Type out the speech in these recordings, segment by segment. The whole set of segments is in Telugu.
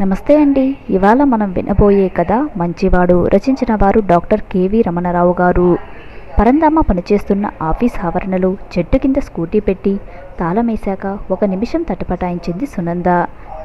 నమస్తే అండి. ఇవాళ మనం వినబోయే కథ మంచివాడు రచించిన వారు డాక్టర్ కేవీ రమణరావు గారు. పరందామ పనిచేస్తున్న ఆఫీస్ ఆవరణలో చెట్టు కింద స్కూటీ పెట్టి తాళమేశాక ఒక నిమిషం తటపటాయించింది సునంద.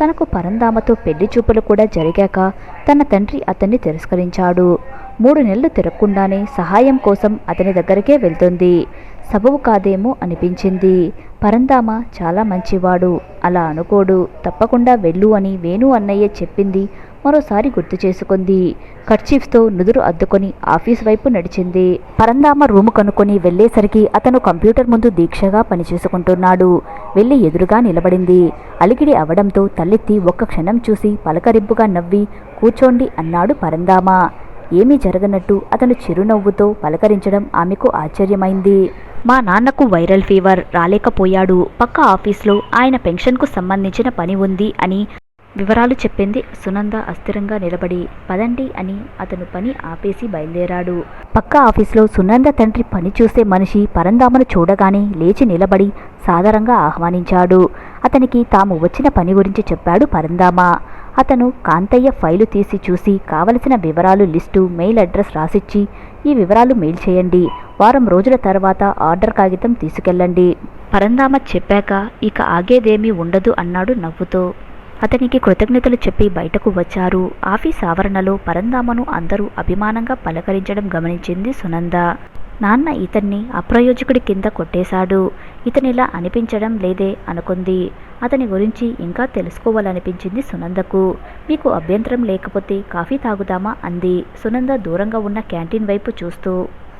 తనకు పరందామతో పెళ్ళి చూపులు కూడా జరిగాక తన తండ్రి అతన్ని తిరస్కరించాడు. మూడు నెలలు తిరగకుండానే సహాయం కోసం అతని దగ్గరికే వెళ్తుంది. సబబు కాదేమో అనిపించింది. పరందామ చాలా మంచివాడు. అలా అనుకోడు. తప్పకుండా వెళ్ళు అని వేణు అన్నయ్య చెప్పింది. మరోసారి గుర్తు చేసుకుంది. కర్చీఫ్తో నుదురు అద్దుకొని ఆఫీస్ వైపు నడిచింది. పరందామ రూము కనుక్కొని వెళ్ళేసరికి అతను కంప్యూటర్ ముందు దీక్షగా పనిచేసుకుంటున్నాడు. వెళ్ళి ఎదురుగా నిలబడింది. అలిగిడి అవడంతో తలెత్తి ఒక్క క్షణం చూసి పలకరింపుగా నవ్వి కూర్చోండి అన్నాడు పరందామ. ఏమీ జరగనట్టు అతను చిరునవ్వుతో పలకరించడం ఆమెకు ఆశ్చర్యమైంది. మా నాన్నకు వైరల్ ఫీవర్ రాలేకపోయాడు. పక్క ఆఫీస్లో ఆయన పెన్షన్కు సంబంధించిన పని ఉంది అని వివరాలు చెప్పింది సునంద అస్థిరంగా నిలబడి. పదండి అని అతను పని ఆపేసి బయలుదేరాడు. పక్క ఆఫీస్లో సునంద తండ్రి పని చూసే మనిషి పరందామను చూడగానే లేచి నిలబడి సాదరంగా ఆహ్వానించాడు. అతనికి తాము వచ్చిన పని గురించి చెప్పాడు పరందామ. అతను కాంతయ్య ఫైలు తీసి చూసి కావలసిన వివరాలు లిస్టు మెయిల్ అడ్రస్ రాసిచ్చి ఈ వివరాలు మెయిల్ చేయండి. వారం రోజుల తర్వాత ఆర్డర్ కాగితం తీసుకెళ్ళండి. పరందామ చెప్పాక ఇక ఆగేదేమీ ఉండదు అన్నాడు నవ్వుతో. అతనికి కృతజ్ఞతలు చెప్పి బయటకు వచ్చారు. ఆఫీస్ ఆవరణలో పరందామను అందరూ అభిమానంగా పలకరించడం గమనించింది సునంద. నాన్న ఇతన్ని అప్రయోజకుడి కింద కొట్టేశాడు. ఇతనిలా అనిపించడం లేదే అనుకుంది. అతని గురించి ఇంకా తెలుసుకోవాలనిపించింది సునందకు. మీకు అభ్యంతరం లేకపోతే కాఫీ తాగుదామా అంది. సునంద దూరంగా ఉన్న క్యాంటీన్ వైపు చూస్తూ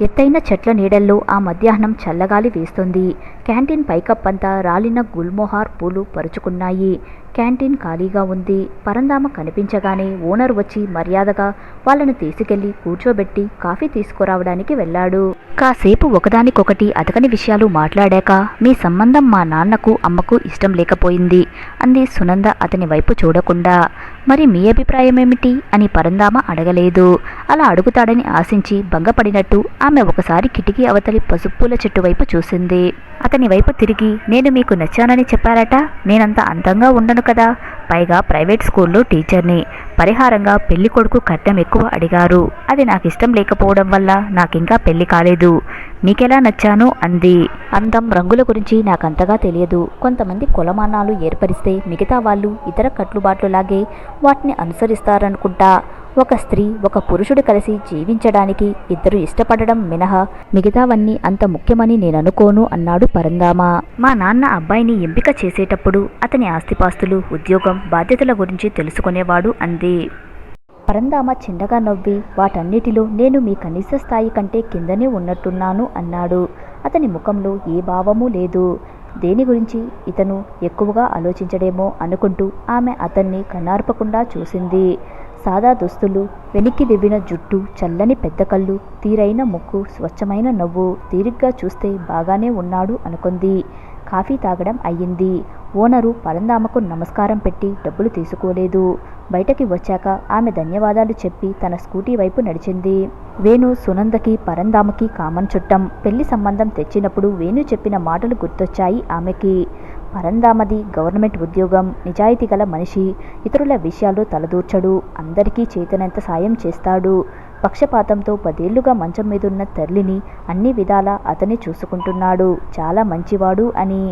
ఎత్తైన చెట్ల నీడల్లో ఆ మధ్యాహ్నం చల్లగాలి వేస్తుంది. క్యాంటీన్ పైకప్పంతా రాలిన గుల్మోహార్ పూలు పరుచుకున్నాయి. క్యాంటీన్ ఖాళీగా ఉంది. పరందామ కనిపించగానే ఓనర్ వచ్చి మర్యాదగా వాళ్ళను తీసుకెళ్ళి కూర్చోబెట్టి కాఫీ తీసుకురావడానికి వెళ్ళాడు. కాసేపు ఒకదానికొకటి అతకని విషయాలు మాట్లాడాక మీ సంబంధం మా నాన్నకు అమ్మకు ఇష్టం లేకపోయింది అంది సునంద అతని వైపు చూడకుండా. మరి మీ అభిప్రాయమేమిటి? అని పరందామ అడగలేదు. అలా అడుగుతాడని ఆశించి భంగపడినట్టు ఆమె ఒకసారి కిటికీ అవతలి పసుపుల చెట్టు వైపు చూసింది. అతని వైపు తిరిగి నేను మీకు నచ్చానని చెప్పారట? నేనంత అందంగా ఉండను కదా? పైగా ప్రైవేట్ స్కూల్లో టీచర్ని. పరిహారంగా పెళ్ళి కొడుకు కట్నం ఎక్కువ అడిగారు. అది నాకు ఇష్టం లేకపోవడం వల్ల నాకింకా పెళ్ళి కాలేదు. మీకెలా నచ్చాను? అంది. అందం రంగుల గురించి నాకంతగా తెలియదు. కొంతమంది కొలమానాలు ఏర్పరిస్తే మిగతా వాళ్ళు ఇతర కట్టుబాట్లులాగే వాటిని అనుసరిస్తారనుకుంటా. ఒక స్త్రీ ఒక పురుషుడు కలిసి జీవించడానికి ఇద్దరు ఇష్టపడడం మినహా. మిగతావన్నీ అంత ముఖ్యమని నేను అనుకోను అన్నాడు పరందామ. మా నాన్న అబ్బాయిని ఎంపిక చేసేటప్పుడు అతని ఆస్తిపాస్తులు ఉద్యోగం బాధ్యతల గురించి తెలుసుకునేవాడు అంది. పరందామ చిన్నగా నవ్వి వాటన్నిటిలో నేను మీ కనీస స్థాయి కంటే కిందనే ఉన్నట్టున్నాను అన్నాడు. అతని ముఖంలో ఏ భావమూ లేదు. దేని గురించి ఇతను ఎక్కువగా ఆలోచించడేమో అనుకుంటూ ఆమె అతన్ని కన్నార్పకుండా చూసింది. సాదా దుస్తులు వెనక్కి దివ్విన జుట్టు చల్లని పెద్ద కళ్ళు తీరైన ముక్కు స్వచ్ఛమైన నవ్వు తీరిగ్గా చూస్తే బాగానే ఉన్నాడు అనుకుంది. కాఫీ తాగడం అయ్యింది. ఓనరు పరందామకు నమస్కారం పెట్టి డబ్బులు తీసుకోలేదు. బయటకి వచ్చాక ఆమె ధన్యవాదాలు చెప్పి తన స్కూటీ వైపు నడిచింది. వేణు సునందకి పరందామకి కామన్ చుట్టం పెళ్ళి సంబంధం తెచ్చినప్పుడు వేణు చెప్పిన మాటలు గుర్తొచ్చాయి ఆమెకి. పరందామది గవర్నమెంట్ ఉద్యోగం నిజాయితీ గల మనిషి ఇతరుల విషయాలు తలదూర్చడు అందరికీ చేతనంత సాయం చేస్తాడు. పక్షపాతంతో పదేళ్ళుగా మంచం మీదున్న తల్లిని అన్ని విధాలా అతనే చూసుకుంటున్నాడు. చాలా మంచివాడు అని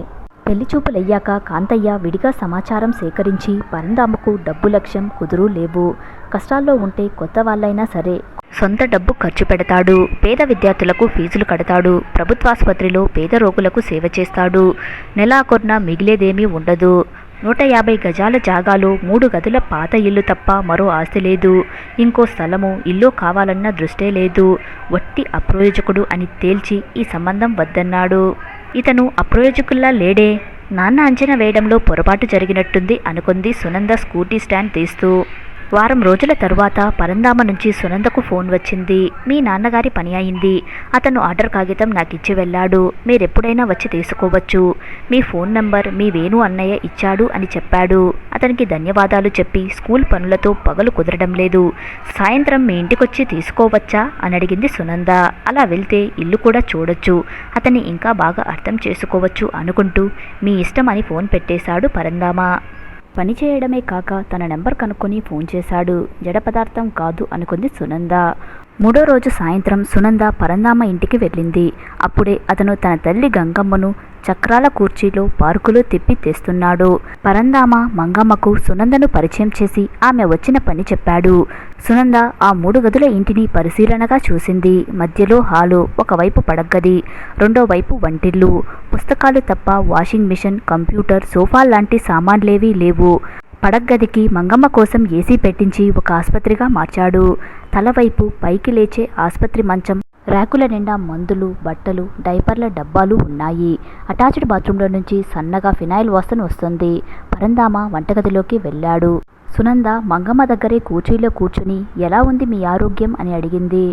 పెళ్ళి చూపులయ్యాక కాంతయ్య విడిగా సమాచారం సేకరించి పరందామకు డబ్బు లక్ష్యం కుదురు లేవు. కష్టాల్లో ఉంటే కొత్త వాళ్ళైనా సరే సొంత డబ్బు ఖర్చు పెడతాడు. పేద విద్యార్థులకు ఫీజులు కడతాడు. ప్రభుత్వాసుపత్రిలో పేద రోగులకు సేవ చేస్తాడు. నెలాకొన్న మిగిలేదేమీ ఉండదు. నూట యాభై గజాల జాగాలో మూడు గదుల పాత ఇల్లు తప్ప మరో ఆస్తి లేదు. ఇంకో స్థలము ఇల్లు కావాలన్న దృష్టే లేదు. వట్టి అప్రయోజకుడు అని తేల్చి ఈ సంబంధం వద్దన్నాడు. ఇతను అప్రయోజకుల్లా లేడే. నాన్న అంచనా వేయడంలో పొరపాటు జరిగినట్టుంది అనుకుంది సునంద స్కూటీ స్టాండ్ తీస్తూ. వారం రోజుల తరువాత పరందామ నుంచి సునందకు ఫోన్ వచ్చింది. మీ నాన్నగారి పని అయింది. అతను ఆర్డర్ కాగితం నాకు ఇచ్చి వెళ్ళాడు. మీరెప్పుడైనా వచ్చి తీసుకోవచ్చు. మీ ఫోన్ నంబర్ మీ వేణు అన్నయ్య ఇచ్చాడు అని చెప్పాడు. అతనికి ధన్యవాదాలు చెప్పి స్కూల్ పనులతో పగలు కుదరడం లేదు. సాయంత్రం మీ ఇంటికొచ్చి తీసుకోవచ్చా? అని అడిగింది సునంద. అలా వెళ్తే ఇల్లు కూడా చూడొచ్చు. అతన్ని ఇంకా బాగా అర్థం చేసుకోవచ్చు అనుకుంటూ మీ ఇష్టం అని ఫోన్ పెట్టేశాడు పరందామ. పని చేయడమే కాక తన నెంబర్ కనుక్కొని ఫోన్ చేశాడు. జడ పదార్థం కాదు అనుకుంది సునంద. మూడో రోజు సాయంత్రం సునంద పరందామ ఇంటికి వెళ్ళింది. అప్పుడే అతను తన తల్లి గంగమ్మను చక్రాల కుర్చీలో పార్కులో తిప్పి తెస్తున్నాడు. పరందామ మంగమ్మకు సునందను పరిచయం చేసి ఆమె వచ్చిన పని చెప్పాడు. సునంద ఆ మూడు గదుల ఇంటిని పరిశీలనగా చూసింది. మధ్యలో హాలు ఒకవైపు పడగ్గది రెండో వైపు వంటిల్లు. పుస్తకాలు తప్ప వాషింగ్ మిషన్ కంప్యూటర్ సోఫా లాంటి సామాన్లేవీ లేవు. పడగ్గదికి మంగమ్మ కోసం ఏసీ పెట్టించి ఒక ఆసుపత్రిగా మార్చాడు. తలవైపు పైకి లేచే ఆసుపత్రి మంచం ర్యాకుల నిండా మందులు బట్టలు డైపర్ల డబ్బాలు ఉన్నాయి. అటాచ్డ్ బాత్రూంలో నుంచి సన్నగా ఫినాయిల్ వాసన వస్తుంది. పరందామ వంటగదిలోకి వెళ్ళాడు. సునంద మంగమ్మ దగ్గరే కూర్చీలో కూర్చుని ఎలా ఉంది మీ ఆరోగ్యం? అని అడిగింది.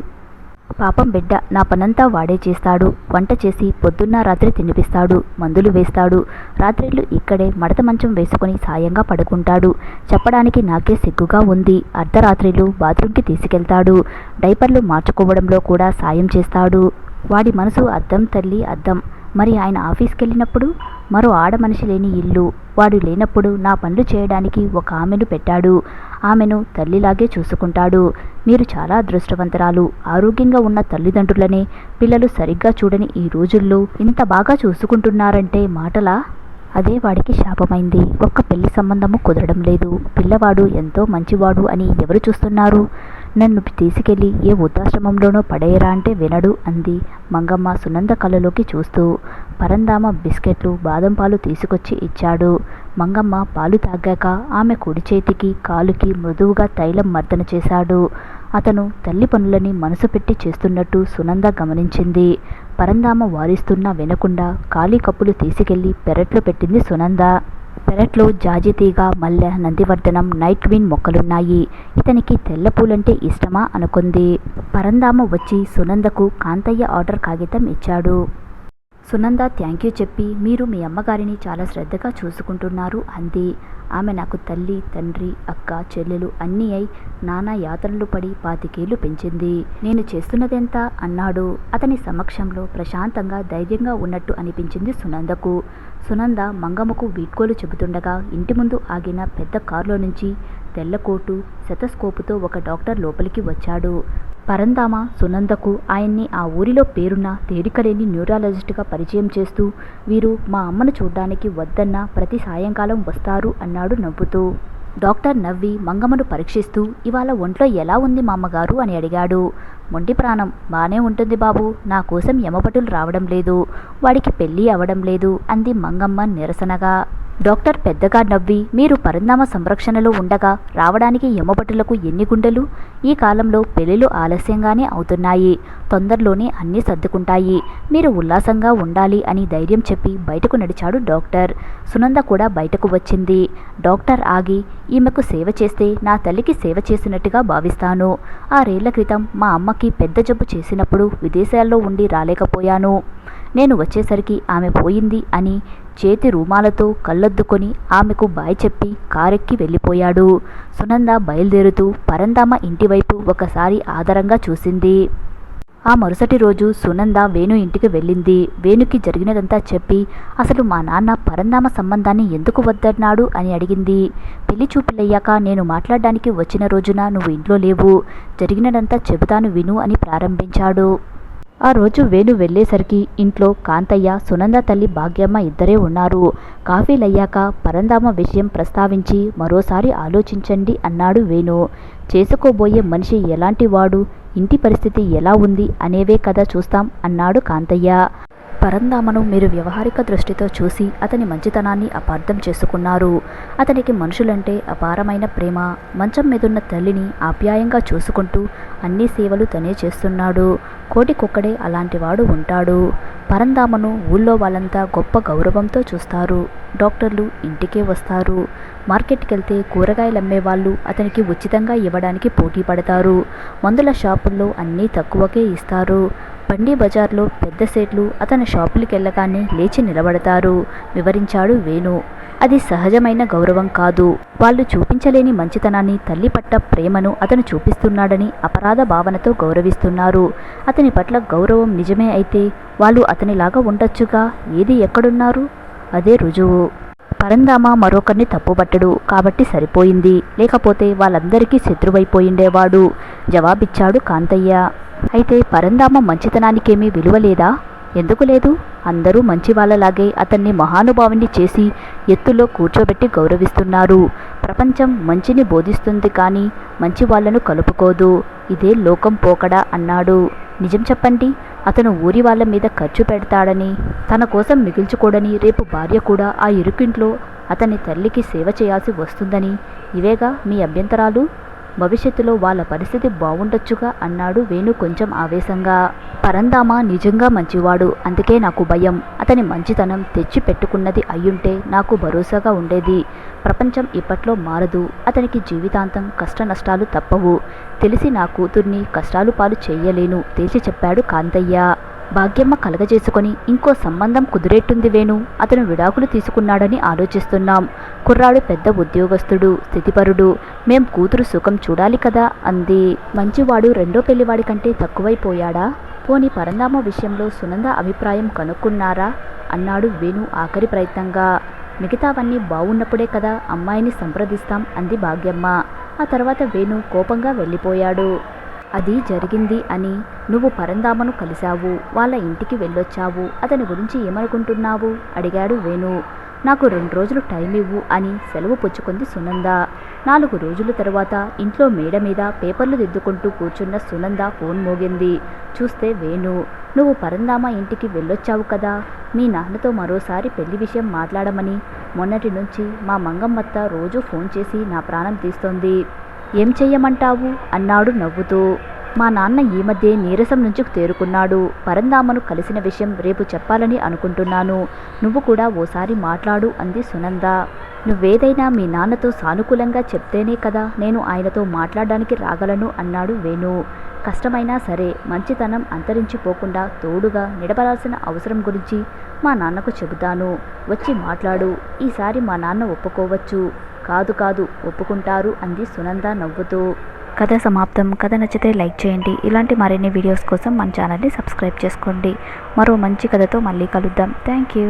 పాపం బిడ్డ నా పనంతా వాడే చేస్తాడు. వంట చేసి పొద్దున్న రాత్రి తినిపిస్తాడు. మందులు వేస్తాడు. రాత్రిళ్ళు ఇక్కడే మడత మంచం వేసుకొని సాయంగా పడుకుంటాడు. చెప్పడానికి నాకే సిగ్గుగా ఉంది. అర్ధరాత్రిలు బాత్రూంకి తీసుకెళ్తాడు. డైపర్లు మార్చుకోవడంలో కూడా సాయం చేస్తాడు. వాడి మనసు అద్దం తల్లి అద్దం. మరి ఆయన ఆఫీస్కి వెళ్ళినప్పుడు మరో ఆడ మనిషి లేని ఇల్లు వాడు లేనప్పుడు నా పనులు చేయడానికి ఒక ఆమెను పెట్టాడు. ఆమెను తల్లిలాగే చూసుకుంటాడు. మీరు చాలా అదృష్టవంతరాలు. ఆరోగ్యంగా ఉన్న తల్లిదండ్రులనే పిల్లలు సరిగ్గా చూడని ఈ రోజుల్లో ఇంత బాగా చూసుకుంటున్నారంటే మాటలా? అదే వాడికి శాపమైంది. ఒక్క పెళ్ళి సంబంధము కుదరడం లేదు. పిల్లవాడు ఎంతో మంచివాడు అని ఎవరు చూస్తున్నారు? నన్ను తీసుకెళ్ళి ఏ వృద్ధాశ్రమంలోనో పడేయరా అంటే వినడు అంది మంగమ్మ సునంద కళ్ళలోకి చూస్తూ. పరందామ బిస్కెట్లు బాదం పాలు తీసుకొచ్చి ఇచ్చాడు. మంగమ్మ పాలు తాగాక ఆమె కుడి చేతికి కాలుకి మృదువుగా తైలం మర్దన చేశాడు. అతను తల్లి పనులని మనసు పెట్టి చేస్తున్నట్టు సునంద గమనించింది. పరందామ వారిస్తున్నా వినకుండా ఖాళీ కప్పులు తీసుకెళ్ళి పెరట్లో పెట్టింది సునంద. పెరట్లో జాజితీగ మల్లె నందివర్ధనం నైట్ క్వీన్ మొక్కలున్నాయి. ఇతనికి తెల్ల పూలంటే ఇష్టమా అనుకుంది. పరందామ వచ్చి సునందకు కాంతయ్య ఆర్డర్ కాగితం ఇచ్చాడు. సునంద థ్యాంక్ యూ చెప్పి మీరు మీ అమ్మగారిని చాలా శ్రద్ధగా చూసుకుంటున్నారు అంది. ఆమె నాకు తల్లి తండ్రి అక్క చెల్లెలు అన్నీ అయి నానా యాతనలు పడి పాతికేళ్ళు పెంచింది. నేను చేస్తున్నదెంత? అన్నాడు. అతని సమక్షంలో ప్రశాంతంగా ధైర్యంగా ఉన్నట్టు అనిపించింది సునందకు. సునంద మంగమ్మకు వీడ్కోలు చెబుతుండగా ఇంటి ముందు ఆగిన పెద్ద కారులో నుంచి తెల్లకోటు శతస్కోపుతో ఒక డాక్టర్ లోపలికి వచ్చాడు. పరందామ సునందకు ఆయన్ని ఆ ఊరిలో పేరున్న తేలికలేని న్యూరాలజిస్ట్గా పరిచయం చేస్తూ వీరు మా అమ్మను చూడ్డానికి వద్దన్న ప్రతి సాయంకాలం వస్తారు అన్నాడు నవ్వుతూ. డాక్టర్ నవ్వి మంగమ్మను పరీక్షిస్తూ ఇవాళ ఒంట్లో ఎలా ఉంది మా అమ్మగారు అని అడిగాడు. మొండి ప్రాణం బానే ఉంటుంది బాబు నా కోసం యమపటులు రావడం లేదు వాడికి పెళ్ళి అవడం లేదు అంది మంగమ్మ నిరసనగా. డాక్టర్ పెద్దగా నవ్వి మీరు పరందామ సంరక్షణలో ఉండగా రావడానికి యమభటులకు ఎన్ని గుండెలు? ఈ కాలంలో పెళ్ళిళ్ళు ఆలస్యంగానే అవుతున్నాయి. తొందరలోనే అన్నీ సర్దుకుంటాయి. మీరు ఉల్లాసంగా ఉండాలి అని ధైర్యం చెప్పి బయటకు నడిచాడు డాక్టర్. సునంద కూడా బయటకు వచ్చింది. డాక్టర్ ఆగి ఈమెకు సేవ చేస్తే నా తల్లికి సేవ చేసినట్టుగా భావిస్తాను. ఆరేళ్ళ క్రితం మా అమ్మకి పెద్ద జబ్బు చేసినప్పుడు విదేశాల్లో ఉండి రాలేకపోయాను. నేను వచ్చేసరికి ఆమె పోయింది అని చేతి రూమాలతో కళ్ళొద్దుకొని ఆమెకు బాయ్ చెప్పి కారెక్కి వెళ్ళిపోయాడు. సునంద బయలుదేరుతూ పరందామ ఇంటివైపు ఒకసారి ఆదరంగా చూసింది. ఆ మరుసటి రోజు సునంద వేణు ఇంటికి వెళ్ళింది. వేణుకి జరిగినదంతా చెప్పి అసలు మా నాన్న పరందామ సంబంధాన్ని ఎందుకు వద్దన్నాడు అని అడిగింది. పెళ్ళి చూపులయ్యాక నేను మాట్లాడడానికి వచ్చిన రోజున నువ్వు ఇంట్లో లేవు. జరిగినదంతా చెబుతాను విను అని ప్రారంభించాడు. ఆ రోజు వేణు వెళ్ళేసరికి ఇంట్లో కాంతయ్య సునంద తల్లి భాగ్యమ్మ ఇద్దరే ఉన్నారు. కాఫీలయ్యాక పరందామ విషయం ప్రస్తావించి మరోసారి ఆలోచించండి అన్నాడు వేణు. చేసుకోబోయే మనిషి ఎలాంటి వాడు ఇంటి పరిస్థితి ఎలా ఉంది? అనేవే కదా చూస్తాం అన్నాడు కాంతయ్య. పరందామను మీరు వ్యవహారిక దృష్టితో చూసి అతని మంచితనాన్ని అపార్థం చేసుకున్నారు. అతనికి మనుషులంటే అపారమైన ప్రేమ మంచం మీదున్న తల్లిని ఆప్యాయంగా చూసుకుంటూ అన్ని సేవలు తనే చేస్తున్నాడు. కోటికొక్కడే అలాంటివాడు ఉంటాడు. పరందామను ఊళ్ళో వాళ్ళంతా గొప్ప గౌరవంతో చూస్తారు. డాక్టర్లు ఇంటికే వస్తారు. మార్కెట్కి వెళ్తే కూరగాయలు అమ్మేవాళ్ళు అతనికి ఉచితంగా ఇవ్వడానికి పోటీ పడతారు. మందుల షాపుల్లో అన్నీ తక్కువకే ఇస్తారు. బండి బజార్లో పెద్ద సేట్లు అతని షాపులకి వెళ్ళగానే లేచి నిలబడతారు. వివరించాడు వేణు. అది సహజమైన గౌరవం కాదు. వాళ్ళు చూపించలేని మంచితనాన్ని తల్లి పట్ల ప్రేమను అతను చూపిస్తున్నాడని అపరాధ భావనతో గౌరవిస్తున్నారు. అతని పట్ల గౌరవం నిజమే అయితే వాళ్ళు అతనిలాగా ఉండొచ్చుగా? ఏది ఎక్కడున్నారు? అదే రుజువు. పరందామ మరొకరిని తప్పుపట్టడు. కాబట్టి సరిపోయింది. లేకపోతే వాళ్ళందరికీ శత్రువైపోయిండేవాడు. జవాబిచ్చాడు కాంతయ్య. అయితే పరందామ మంచితనానికేమీ విలువ లేదా ఎందుకు లేదు? అందరూ మంచివాళ్ళలాగే అతన్ని మహానుభావుని చేసి ఎత్తులో కూర్చోబెట్టి గౌరవిస్తున్నారు. ప్రపంచం మంచిని బోధిస్తుంది కానీ మంచి వాళ్ళను కలుపుకోదు. ఇదే లోకం పోకడా అన్నాడు. నిజం చెప్పండి. అతను ఊరి వాళ్ళ మీద ఖర్చు పెడతాడని తన కోసం మిగిల్చుకోడని రేపు భార్య కూడా ఆ ఇరుకింట్లో అతని తల్లికి సేవ చేయాల్సి వస్తుందని. ఇవేగా మీ అభ్యంతరాలు? భవిష్యత్తులో వాళ్ళ పరిస్థితి బాగుండొచ్చుగా అన్నాడు వేణు కొంచెం ఆవేశంగా. పరందామ నిజంగా మంచివాడు అందుకే నాకు భయం. అతని మంచితనం తెచ్చి పెట్టుకున్నది అయ్యుంటే నాకు భరోసాగా ఉండేది. ప్రపంచం ఇప్పట్లో మారదు. అతనికి జీవితాంతం కష్ట నష్టాలు తప్పవు. తెలిసి నా కూతుర్ని కష్టాలు పాలు చేయలేను తేల్చి చెప్పాడు కాంతయ్య. భాగ్యమ్మ కలగజేసుకొని ఇంకో సంబంధం కుదిరేట్టుంది వేణు. అతను విడాకులు తీసుకున్నాడని ఆలోచిస్తున్నాం. కుర్రాడు పెద్ద ఉద్యోగస్తుడు స్థితిపరుడు. మేం కూతురు సుఖం చూడాలి కదా అంది. మంచివాడు రెండో పెళ్ళివాడి కంటే తక్కువైపోయాడా? పోని పరందామ విషయంలో సునంద అభిప్రాయం కనుక్కున్నారా? అన్నాడు వేణు ఆఖరి ప్రయత్నంగా. మిగతావన్నీ బాగున్నప్పుడే కదా అమ్మాయిని సంప్రదిస్తాం అంది భాగ్యమ్మ. ఆ తర్వాత వేణు కోపంగా వెళ్ళిపోయాడు. అది జరిగింది అని నువ్వు పరందామను కలిశావు వాళ్ళ ఇంటికి వెళ్ళొచ్చావు అతని గురించి ఏమనుకుంటున్నావు? అడిగాడు వేణు. నాకు రెండు రోజులు టైం ఇవ్వు అని సెలవు పుచ్చుకుంది సునంద. నాలుగు రోజుల తర్వాత ఇంట్లో మేడ మీద పేపర్లు దిద్దుకుంటూ కూర్చున్న సునంద ఫోన్ మోగింది. చూస్తే వేణు నువ్వు పరందామ ఇంటికి వెళ్ళొచ్చావు కదా మీ నాన్నతో మరోసారి పెళ్ళి విషయం మాట్లాడమని మొన్నటి నుంచి మా మంగమ్మత్త రోజు ఫోన్ చేసి నా ప్రాణం తీస్తోంది. ఏం చెయ్యమంటావు? అన్నాడు నవ్వుతూ. మా నాన్న ఈ మధ్య నీరసం నుంచి తేరుకున్నాడు. పరందామను కలిసిన విషయం రేపు చెప్పాలని అనుకుంటున్నాను. నువ్వు కూడా ఓసారి మాట్లాడు అంది సునంద. నువ్వేదైనా మీ నాన్నతో సానుకూలంగా చెప్తేనే కదా నేను ఆయనతో మాట్లాడడానికి రాగలను అన్నాడు వేణు. కష్టమైనా సరే మంచితనం అంతరించిపోకుండా తోడుగా నిలబడాల్సిన అవసరం గురించి మా నాన్నకు చెబుతాను. వచ్చి మాట్లాడు. ఈసారి మా నాన్న ఒప్పుకోవచ్చు. కాదు కాదు ఒప్పుకుంటారు అంది సునంద నవ్వుతూ. కథ సమాప్తం. కథ నచ్చితే లైక్ చేయండి. ఇలాంటి మరిన్ని వీడియోస్ కోసం మన ఛానల్ని సబ్స్క్రైబ్ చేసుకోండి. మరో మంచి కథతో మళ్ళీ కలుద్దాం. Thank you.